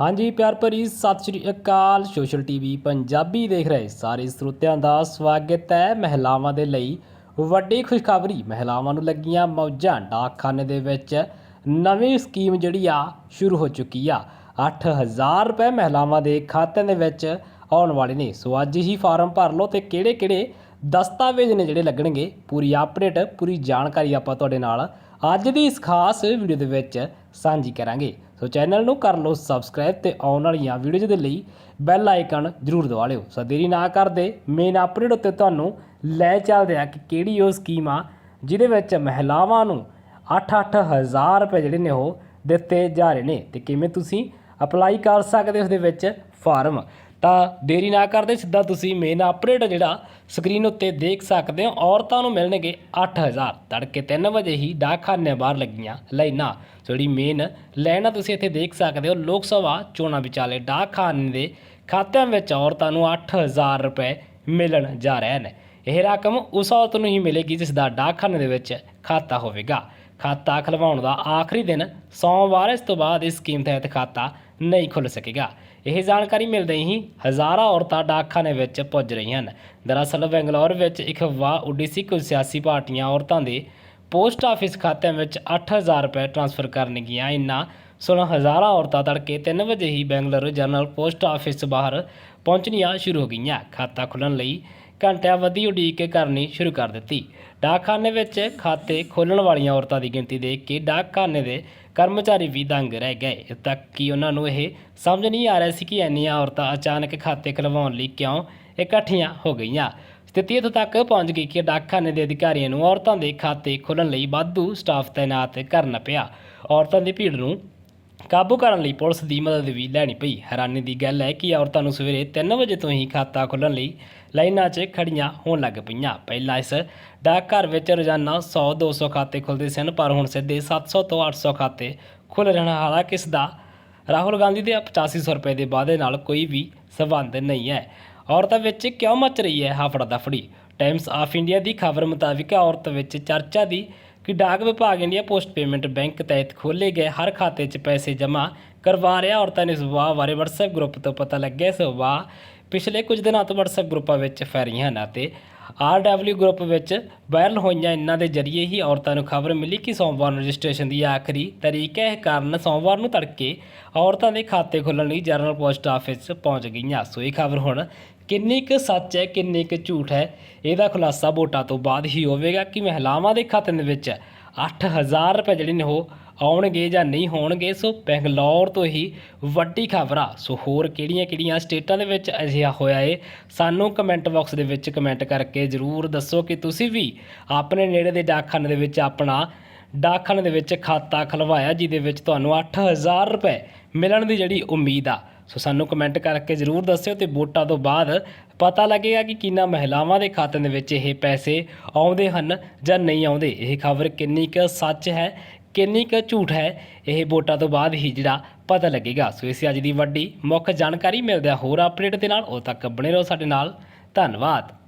ਹਾਂਜੀ, ਪਿਆਰ ਭਰੀ ਸਤਿ ਸ਼੍ਰੀ ਅਕਾਲ। ਸੋਸ਼ਲ ਟੀਵੀ ਪੰਜਾਬੀ ਦੇਖ ਰਹੇ ਸਾਰੇ ਸਰੋਤਿਆਂ ਦਾ ਸਵਾਗਤ ਹੈ। ਮਹਿਲਾਵਾਂ ਦੇ ਲਈ ਵੱਡੀ ਖੁਸ਼ਖਬਰੀ। ਮਹਿਲਾਵਾਂ ਨੂੰ ਲੱਗੀਆਂ ਮੌਜਾਂ। ਡਾਕਖਾਨੇ ਦੇ ਵਿੱਚ ਨਵੀਂ ਸਕੀਮ ਜਿਹੜੀ ਆ, ਸ਼ੁਰੂ ਹੋ ਚੁੱਕੀ ਆ। 8000 ਰੁਪਏ ਮਹਿਲਾਵਾਂ ਦੇ ਖਾਤਿਆਂ ਦੇ ਵਿੱਚ ਆਉਣ ਵਾਲੇ ਨੇ। ਸੋ ਅੱਜ ਹੀ ਫਾਰਮ ਭਰ ਲਓ ਤੇ ਕਿਹੜੇ ਕਿਹੜੇ ਦਸਤਾਵੇਜ਼ ਨੇ ਜਿਹੜੇ ਲੱਗਣਗੇ। ਪੂਰੀ ਅਪਡੇਟ, ਪੂਰੀ ਜਾਣਕਾਰੀ ਆਪਾਂ ਤੁਹਾਡੇ ਨਾਲ ਅੱਜ ਦੀ ਇਸ ਖਾਸ ਵੀਡੀਓ ਦੇ ਵਿੱਚ ਸਾਂਝੀ ਕਰਾਂਗੇ। ਸੋ ਚੈਨਲ ਨੂੰ ਕਰ ਲਓ ਸਬਸਕ੍ਰਾਈਬ ਤੇ ਆਉਣ ਵਾਲੀਆਂ ਵੀਡੀਓਜ਼ ਦੇ ਲਈ ਬੈਲ ਆਈਕਨ ਜ਼ਰੂਰ ਦਬਾ ਲਿਓ। ਸੋ ਦੇਰੀ ਨਾ ਕਰਦੇ ਮੇਨ ਅਪਡੇਟ ਉੱਤੇ ਤੁਹਾਨੂੰ ਲੈ ਚੱਲਦੇ ਆ ਕਿ ਕਿਹੜੀ ਉਹ ਸਕੀਮ ਆ ਜਿਹਦੇ ਵਿੱਚ ਮਹਿਲਾਵਾਂ ਨੂੰ 8-8 ਹਜ਼ਾਰ ਰੁਪਏ ਜਿਹੜੇ ਨੇ ਉਹ ਦਿੱਤੇ ਜਾ ਰਹੇ ਨੇ ਤੇ ਕਿਵੇਂ ਤੁਸੀਂ ਅਪਲਾਈ ਕਰ ਸਕਦੇ ਹੋ ਉਸ ਦੇ ਵਿੱਚ ਫਾਰਮ ਤਾਂ ਦੇਰੀ ਨਾ ਕਰਦੇ, ਸਿੱਧਾ ਤੁਸੀਂ ਮੇਨ ਅਪਡੇਟ ਜਿਹੜਾ ਸਕਰੀਨ ਉੱਤੇ ਦੇਖ ਸਕਦੇ ਹੋ। ਔਰਤਾਂ ਨੂੰ ਮਿਲਣਗੇ 8000 ਤੜਕੇ 3 ਵਜੇ ਹੀ ਡਾਕਖਾਨੇ ਬਾਹਰ ਲੱਗੀਆਂ ਲਾਈਨਾਂ। ਜਿਹੜੀ ਮੇਨ ਲਾਈਨਾਂ ਤੁਸੀਂ ਇੱਥੇ ਦੇਖ ਸਕਦੇ ਹੋ, ਲੋਕ ਸਭਾ ਚੋਣਾਂ ਵਿਚਾਲੇ ਡਾਕਖਾਨੇ ਦੇ ਖਾਤਿਆਂ ਵਿੱਚ ਔਰਤਾਂ ਨੂੰ 8000 ਰੁਪਏ ਮਿਲਣ ਜਾ ਰਹੇ ਨੇ। ਇਹ ਰਕਮ ਉਸ ਔਰਤ ਨੂੰ ਹੀ ਮਿਲੇਗੀ, ਜਿਸ ਦਾ ਡਾਕਖਾਨੇ ਦੇ ਵਿੱਚ ਖਾਤਾ ਹੋਵੇਗਾ। ਖਾਤਾ ਖਲਵਾਉਣ ਦਾ ਆਖਰੀ ਦਿਨ ਸੋਮਵਾਰ ਇਸ ਤੋਂ ਬਾਅਦ ਇਸ ਸਕੀਮ ਤਹਿਤ ਖਾਤਾ ਨਹੀਂ ਖੁੱਲ ਸਕੇਗਾ। ਇਹ ਜਾਣਕਾਰੀ ਮਿਲਦੇ ਹੀ ਹਜ਼ਾਰਾਂ ਔਰਤਾਂ ਡਾਕਖਾਨੇ ਵਿੱਚ ਪੁੱਜ ਰਹੀਆਂ ਹਨ। ਦਰਅਸਲ ਬੰਗਲੌਰ ਵਿੱਚ ਇੱਕ ਵਾਹ ਉੱਡੀ ਸੀ ਕੁਝ ਸਿਆਸੀ ਪਾਰਟੀਆਂ ਔਰਤਾਂ ਦੇ ਪੋਸਟ ਆਫਿਸ ਖਾਤਿਆਂ ਵਿੱਚ 8000 ਰੁਪਏ ਟ੍ਰਾਂਸਫਰ ਕਰਨਗੀਆਂ ਇਨ੍ਹਾਂ ਸੁਣ ਹਜ਼ਾਰਾਂ ਔਰਤਾਂ ਤੜਕੇ 3 ਵਜੇ ਹੀ ਬੈਂਗਲੁਰੂ ਜਨਰਲ ਪੋਸਟ ਆਫਿਸ ਬਾਹਰ ਪਹੁੰਚਣੀਆਂ ਸ਼ੁਰੂ ਹੋ ਗਈਆਂ। ਖਾਤਾ ਖੁੱਲ੍ਹਣ ਲਈ ਘੰਟਿਆਂ ਵਧੀ ਉਡੀਕ ਕਰਨੀ ਸ਼ੁਰੂ ਕਰ ਦਿੱਤੀ। ਡਾਕਖਾਨੇ ਵਿੱਚ ਖਾਤੇ ਖੋਲ੍ਹਣ ਵਾਲੀਆਂ ਔਰਤਾਂ ਦੀ ਗਿਣਤੀ ਦੇਖ ਕੇ ਡਾਕਖਾਨੇ ਦੇ ਕਰਮਚਾਰੀ ਵੀ ਦੰਗ ਰਹਿ ਗਏ। ਇੱਥੇ ਤੱਕ ਕਿ ਉਹਨਾਂ ਨੂੰ ਇਹ ਸਮਝ ਨਹੀਂ ਆ ਰਿਹਾ ਸੀ ਕਿ ਇੰਨੀਆਂ ਔਰਤਾਂ ਅਚਾਨਕ ਖਾਤੇ ਖੁਲਵਾਉਣ ਲਈ ਕਿਉਂ ਇਕੱਠੀਆਂ ਹੋ ਗਈਆਂ। ਸਥਿਤੀ ਇੱਥੋਂ ਤੱਕ ਪਹੁੰਚ ਗਈ ਕਿ ਡਾਕਖਾਨੇ ਦੇ ਅਧਿਕਾਰੀਆਂ ਨੂੰ ਔਰਤਾਂ ਦੇ ਖਾਤੇ ਖੋਲ੍ਹਣ ਲਈ ਵਾਧੂ ਸਟਾਫ ਤਾਇਨਾਤ ਕਰਨਾ ਪਿਆ। ਔਰਤਾਂ ਦੀ ਭੀੜ ਨੂੰ ਕਾਬੂ ਕਰਨ ਲਈ ਪੁਲਿਸ ਦੀ ਮਦਦ ਵੀ ਲੈਣੀ ਪਈ। ਹੈਰਾਨੀ ਦੀ ਗੱਲ ਹੈ ਕਿ ਔਰਤਾਂ ਨੂੰ ਸਵੇਰੇ 3 ਵਜੇ ਤੋਂ ਹੀ ਖਾਤਾ ਖੋਲ੍ਹਣ ਲਈ ਲਾਈਨਾਂ 'ਚ ਖੜੀਆਂ ਹੋਣ ਲੱਗ ਪਈਆਂ। ਪਹਿਲਾਂ ਇਸ ਡਾਕਘਰ ਵਿੱਚ ਰੋਜ਼ਾਨਾ 100 200 ਖਾਤੇ ਖੁੱਲ੍ਹਦੇ ਸਨ, ਪਰ ਹੁਣ ਸਿੱਧੇ 700 ਤੋਂ 800 ਖਾਤੇ ਖੁੱਲ੍ਹ ਰਹੇ ਹਨ ਹਾਲਾਂਕਿ ਇਸ ਦਾ ਰਾਹੁਲ ਗਾਂਧੀ ਦੇ 8500 ਰੁਪਏ ਦੇ ਵਾਅਦੇ ਨਾਲ ਕੋਈ ਵੀ ਸੰਬੰਧ ਨਹੀਂ ਹੈ। ਔਰਤਾਂ ਵਿੱਚ ਕਿਉਂ ਮਚ ਰਹੀ ਹੈ ਹਫੜਾ ਦਫੜੀ ਟਾਈਮਸ ਆਫ ਇੰਡੀਆ ਦੀ ਖਬਰ ਮੁਤਾਬਿਕ ਔਰਤ ਵਿੱਚ ਚਰਚਾ ਦੀ ਕਿ ਡਾਕ ਵਿਭਾਗ ਇੰਡੀਆ ਪੋਸਟ ਪੇਮੈਂਟ ਬੈਂਕ ਤਹਿਤ ਖੋਲੇ ਗਏ ਹਰ ਖਾਤੇ 'ਚ ਪੈਸੇ ਜਮ੍ਹਾਂ ਕਰਵਾ ਰਿਹਾ ਔਰਤਾਂ ਨੇ ਸੁਭਾਅ ਬਾਰੇ WhatsApp ਗਰੁੱਪ ਤੋਂ ਪਤਾ ਲੱਗਿਆ ਸੁਭਾਅ ਪਿਛਲੇ ਕੁਝ ਦਿਨਾਂ ਤੋਂ WhatsApp ਗਰੁੱਪਾਂ ਵਿੱਚ ਫੈਰੀਆਂ ਹਨ ਅਤੇ RW ਗਰੁੱਪ ਵਿੱਚ ਵਾਇਰਲ ਹੋਈਆਂ ਇਹਨਾਂ ਦੇ ਜ਼ਰੀਏ ਹੀ ਔਰਤਾਂ ਨੂੰ ਖਬਰ ਮਿਲੀ ਕਿ ਸੋਮਵਾਰ ਨੂੰ ਰਜਿਸਟ੍ਰੇਸ਼ਨ ਦੀ ਆਖਰੀ ਤਰੀਕ ਹੈ। ਇਹ ਕਾਰਨ ਸੋਮਵਾਰ ਨੂੰ ਤੜਕੇ ਔਰਤਾਂ ਦੇ ਖਾਤੇ ਖੋਲ੍ਹਣ ਲਈ ਜਨਰਲ ਪੋਸਟ ਆਫਿਸ ਪਹੁੰਚ ਗਈਆਂ। ਸੋ ਇਹ ਖਬਰ ਹੁਣ ਕਿੰਨੀ ਕੁ ਸੱਚ ਹੈ, ਕਿੰਨੀ ਕੁ ਝੂਠ ਹੈ, ਇਹਦਾ ਖੁਲਾਸਾ ਵੋਟਾਂ ਤੋਂ ਬਾਅਦ ਹੀ ਹੋਵੇਗਾ ਕਿ ਮਹਿਲਾਵਾਂ ਦੇ ਖਾਤੇ ਦੇ ਵਿੱਚ 8000 ਰੁਪਏ ਜਿਹੜੇ ਨੇ ਉਹ ਆਉਣਗੇ ਜਾਂ ਨਹੀਂ ਹੋਣਗੇ। ਸੋ ਬੰਗਲੌਰ ਤੋਂ ਹੀ ਵੱਡੀ ਖਬਰ। ਆ ਸੋ ਹੋਰ ਕਿਹੜੀਆਂ-ਕਿਹੜੀਆਂ ਸਟੇਟਾਂ ਦੇ ਵਿੱਚ ਅਜਿਹਾ ਹੋਇਆ ਏ? ਸਾਨੂੰ ਕਮੈਂਟ ਬਾਕਸ ਦੇ ਵਿੱਚ ਕਮੈਂਟ ਕਰਕੇ ਜਰੂਰ ਦੱਸੋ ਕਿ ਤੁਸੀਂ ਵੀ ਆਪਣੇ ਨੇੜੇ ਦੇ ਡਾਕਖਾਨੇ ਦੇ ਵਿੱਚ ਆਪਣਾ ਡਾਕਖਾਨੇ ਦੇ ਵਿੱਚ ਖਾਤਾ ਖਲਵਾਇਆ, ਜਿਹਦੇ ਵਿੱਚ ਤੁਹਾਨੂੰ 8000 ਰੁਪਏ ਮਿਲਣ ਦੀ ਜਿਹੜੀ ਉਮੀਦ ਆ ਸੋ ਸਾਨੂੰ ਕਮੈਂਟ ਕਰਕੇ ਜਰੂਰ ਦੱਸਿਓ ਤੇ ਵੋਟਾਂ ਤੋਂ ਬਾਅਦ ਪਤਾ ਲੱਗੇਗਾ ਕਿ ਕਿੰਨਾ ਮਹਿਲਾਵਾਂ ਦੇ ਖਾਤਿਆਂ ਦੇ ਵਿੱਚ ਇਹ ਪੈਸੇ ਆਉਂਦੇ ਹਨ ਜਾਂ ਨਹੀਂ ਆਉਂਦੇ। ਇਹ ਖਬਰ ਕਿੰਨੀ ਕੁ ਸੱਚ ਹੈ, ਕਿੰਨੀ ਕੁ ਝੂਠ ਹੈ, ਇਹ ਵੋਟਾਂ ਤੋਂ ਬਾਅਦ ਹੀ ਜਿਹੜਾ ਪਤਾ ਲੱਗੇਗਾ। ਸੋ ਇਸ ਅੱਜ ਦੀ ਵੱਡੀ ਮੁੱਖ ਜਾਣਕਾਰੀ ਮਿਲਦੇ ਹੋਰ ਅਪਡੇਟ ਦੇ ਨਾਲ ਉਦੋਂ ਤੱਕ ਬਣੇ ਰਹੋ ਸਾਡੇ ਨਾਲ। ਧੰਨਵਾਦ।